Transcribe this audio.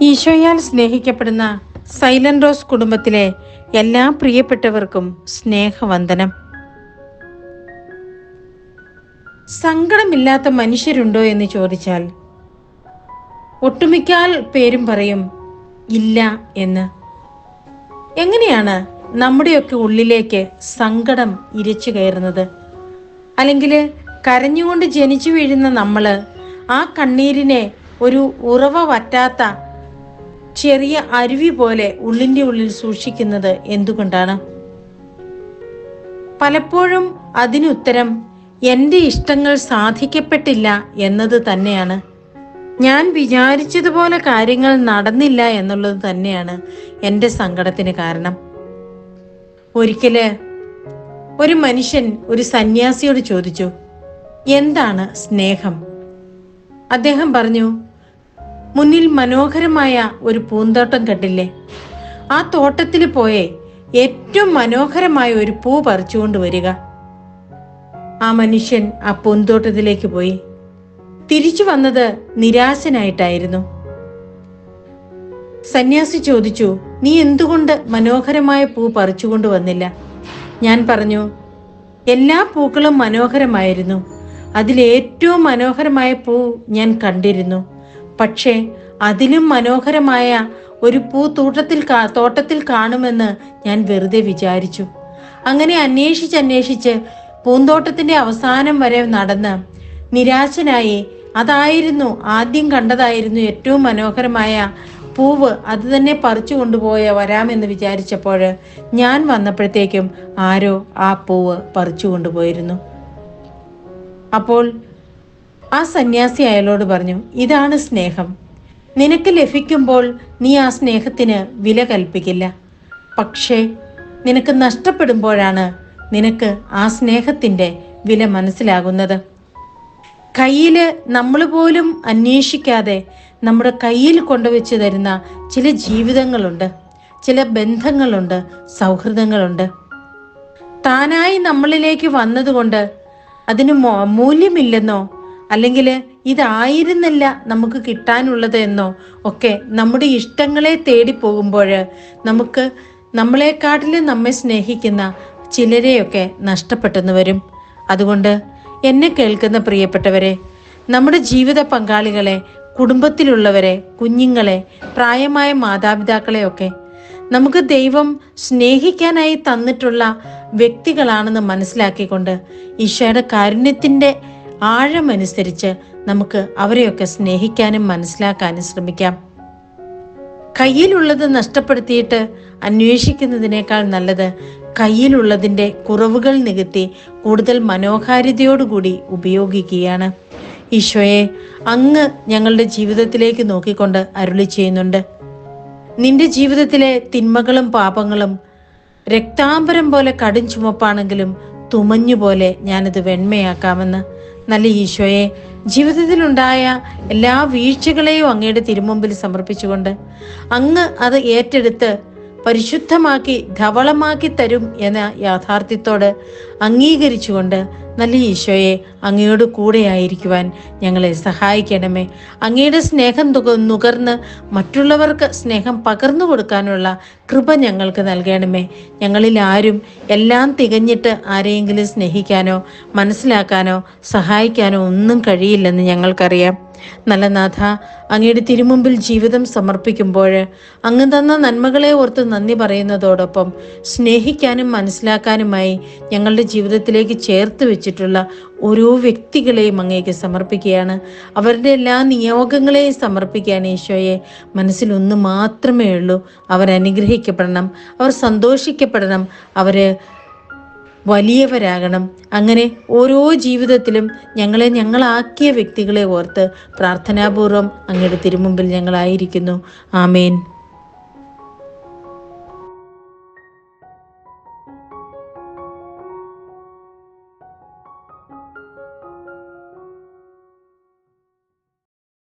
ഈശോയാൽ സ്നേഹിക്കപ്പെടുന്ന silent rose കുടുംബത്തിലെ എല്ലാ പ്രിയപ്പെട്ടവർക്കും സ്നേഹവന്ദനം. സങ്കടമില്ലാത്ത മനുഷ്യരുണ്ടോ എന്ന് ചോദിച്ചാൽ ഒട്ടുമിക്കാൽ പേരും പറയും ഇല്ല എന്ന്. എങ്ങനെയാണ് നമ്മുടെയൊക്കെ ഉള്ളിലേക്ക് സങ്കടം ഇരച്ചു കയറുന്നത്? അല്ലെങ്കിൽ കരഞ്ഞുകൊണ്ട് ജനിച്ചു വീഴുന്ന നമ്മൾ ആ കണ്ണീരിനെ ഒരു ഉറവ വറ്റാത്ത ചെറിയ അരുവി പോലെ ഉള്ളിന്റെ ഉള്ളിൽ സൂക്ഷിക്കുന്നത് എന്തുകൊണ്ടാണ്? പലപ്പോഴും അതിനുത്തരം എന്റെ ഇഷ്ടങ്ങൾ സാധിക്കപ്പെട്ടില്ല എന്നത് തന്നെയാണ്. ഞാൻ വിചാരിച്ചതുപോലെ കാര്യങ്ങൾ നടന്നില്ല എന്നുള്ളത് തന്നെയാണ് എന്റെ സങ്കടത്തിന് കാരണം. ഒരിക്കൽ ഒരു മനുഷ്യൻ ഒരു സന്യാസിയോട് ചോദിച്ചു എന്താണ് സ്നേഹം? അദ്ദേഹം പറഞ്ഞു മുന്നിൽ മനോഹരമായ ഒരു പൂന്തോട്ടം കണ്ടില്ലേ? ആ തോട്ടത്തിൽ പോയേ ഏറ്റവും മനോഹരമായ ഒരു പൂ പറിച്ചുകൊണ്ട് വരിക. ആ മനുഷ്യൻ ആ പൂന്തോട്ടത്തിലേക്ക് പോയി. തിരിച്ചു വന്നത് നിരാശനായിട്ടായിരുന്നു. സന്യാസി ചോദിച്ചു നീ എന്തുകൊണ്ട് മനോഹരമായ പൂ പറിച്ചുകൊണ്ട് വന്നില്ല? ഞാൻ പറഞ്ഞു എല്ലാ പൂക്കളും മനോഹരമായിരുന്നു. അതിലേറ്റവും മനോഹരമായ പൂ ഞാൻ കണ്ടിരുന്നു. പക്ഷേ അതിലും മനോഹരമായ ഒരു പൂത്തോട്ടത്തിൽ തോട്ടത്തിൽ കാണുമെന്ന് ഞാൻ വെറുതെ വിചാരിച്ചു. അങ്ങനെ അന്വേഷിച്ച് അന്വേഷിച്ച് പൂന്തോട്ടത്തിന്റെ അവസാനം വരെ നടന്ന് നിരാശനായി അതായിരുന്നു ആദ്യം കണ്ടതായിരുന്നു ഏറ്റവും മനോഹരമായ പൂവ്. അത് തന്നെ പറിച്ചു കൊണ്ടുപോയ വരാമെന്ന് വിചാരിച്ചപ്പോൾ ഞാൻ വന്നപ്പോഴത്തേക്കും ആരോ ആ പൂവ് പറിച്ചു കൊണ്ടുപോയിരുന്നു. അപ്പോൾ ആ സന്യാസി അയാളോട് പറഞ്ഞു ഇതാണ് സ്നേഹം. നിനക്ക് ലഭിക്കുമ്പോൾ നീ ആ സ്നേഹത്തിന് വില കൽപ്പിക്കില്ല. പക്ഷേ നിനക്ക് നഷ്ടപ്പെടുമ്പോഴാണ് നിനക്ക് ആ സ്നേഹത്തിന്റെ വില മനസ്സിലാകുന്നത്. കയ്യിൽ നമ്മൾ പോലും അന്വേഷിക്കാതെ നമ്മുടെ കയ്യിൽ കൊണ്ടുവച്ച് തരുന്ന ചില ജീവിതങ്ങളുണ്ട് ചില ബന്ധങ്ങളുണ്ട് സൗഹൃദങ്ങളുണ്ട്. താനായി നമ്മളിലേക്ക് വന്നതുകൊണ്ട് അതിന് മൂല്യമില്ലെന്നോ അല്ലെങ്കിൽ ഇതായിരുന്നില്ല നമുക്ക് കിട്ടാനുള്ളത് എന്നോ ഒക്കെ നമ്മുടെ ഇഷ്ടങ്ങളെ തേടി പോകുമ്പോൾ നമുക്ക് നമ്മളെക്കാട്ടിലും നമ്മെ സ്നേഹിക്കുന്ന ചിലരെയൊക്കെ നഷ്ടപ്പെട്ടെന്ന് വരും. അതുകൊണ്ട് എന്നെ കേൾക്കുന്ന പ്രിയപ്പെട്ടവരെ നമ്മുടെ ജീവിത പങ്കാളികളെ കുടുംബത്തിലുള്ളവരെ കുഞ്ഞുങ്ങളെ പ്രായമായ മാതാപിതാക്കളെയൊക്കെ നമുക്ക് ദൈവം സ്നേഹിക്കാനായി തന്നിട്ടുള്ള വ്യക്തികളാണെന്ന് മനസ്സിലാക്കിക്കൊണ്ട് ഈശോയുടെ കാരുണ്യത്തിന്റെ ആഴമനുസരിച്ച് നമുക്ക് അവരെയൊക്കെ സ്നേഹിക്കാനും മനസ്സിലാക്കാനും ശ്രമിക്കാം. കയ്യിലുള്ളത് നഷ്ടപ്പെടുത്തിയിട്ട് അന്വേഷിക്കുന്നതിനേക്കാൾ നല്ലത് കയ്യിലുള്ളതിന്റെ കുറവുകൾ നികത്തി കൂടുതൽ മനോഹാരിതയോടുകൂടി ഉപയോഗിക്കുകയാണ്. ഈശോയെ അങ്ങ് ഞങ്ങളുടെ ജീവിതത്തിലേക്ക് നോക്കിക്കൊണ്ട് അരുളി ചെയ്യുന്നുണ്ട്. നിന്റെ ജീവിതത്തിലെ തിന്മകളും പാപങ്ങളും രക്താംബരം പോലെ കടും ചുമപ്പാണെങ്കിലും തുമഞ്ഞുപോലെ ഞാനത് വെണ്മയാക്കാമെന്ന് നല്ല ഈശോയെ ജീവിതത്തിലുണ്ടായ എല്ലാ വീഴ്ചകളെയും അങ്ങയുടെ തിരുമുമ്പിൽ സമർപ്പിച്ചുകൊണ്ട് അങ്ങ് അത് ഏറ്റെടുത്ത് പരിശുദ്ധമാക്കി ധവളമാക്കി തരും എന്ന യാഥാർത്ഥ്യത്തോട് അംഗീകരിച്ചുകൊണ്ട് നല്ല ഈശോയെ അങ്ങയോട് കൂടെയായിരിക്കുവാൻ ഞങ്ങളെ സഹായിക്കണമേ. അങ്ങയുടെ സ്നേഹം നുകർന്ന് മറ്റുള്ളവർക്ക് സ്നേഹം പകർന്നു കൊടുക്കാനുള്ള കൃപ ഞങ്ങൾക്ക് നൽകണമേ. ഞങ്ങളിൽ ആരും എല്ലാം തികഞ്ഞിട്ട് ആരെയെങ്കിലും സ്നേഹിക്കാനോ മനസ്സിലാക്കാനോ സഹായിക്കാനോ ഒന്നും കഴിയില്ലെന്ന് ഞങ്ങൾക്കറിയാം. നല്ല നാഥ അങ്ങയുടെ തിരുമുമ്പിൽ ജീവിതം സമർപ്പിക്കുമ്പോൾ അങ്ങ് തന്ന നന്മകളെ ഓർത്ത് നന്ദി പറയുന്നതോടൊപ്പം സ്നേഹിക്കാനും മനസ്സിലാക്കാനുമായി ഞങ്ങളുടെ ജീവിതത്തിലേക്ക് ചേർത്ത് വെച്ചിട്ടുള്ള ഓരോ വ്യക്തികളെയും അങ്ങേക്ക് സമർപ്പിക്കുകയാണ്. അവരുടെ എല്ലാ നിയോഗങ്ങളെയും സമർപ്പിക്കാൻ ഈശോയെ മനസ്സിൽ ഒന്ന് മാത്രമേ ഉള്ളൂ. അവർ അനുഗ്രഹിക്കപ്പെടണം. അവർ സന്തോഷിക്കപ്പെടണം. അവർ വലിയവരാകണം. അങ്ങനെ ഓരോ ജീവിതത്തിലും ഞങ്ങളെ ഞങ്ങളാക്കിയ വ്യക്തികളെ ഓർത്ത് പ്രാർത്ഥനാപൂർവം അങ്ങയുടെ തിരുമുമ്പിൽ ഞങ്ങളായിരിക്കുന്നു. ആമേൻ.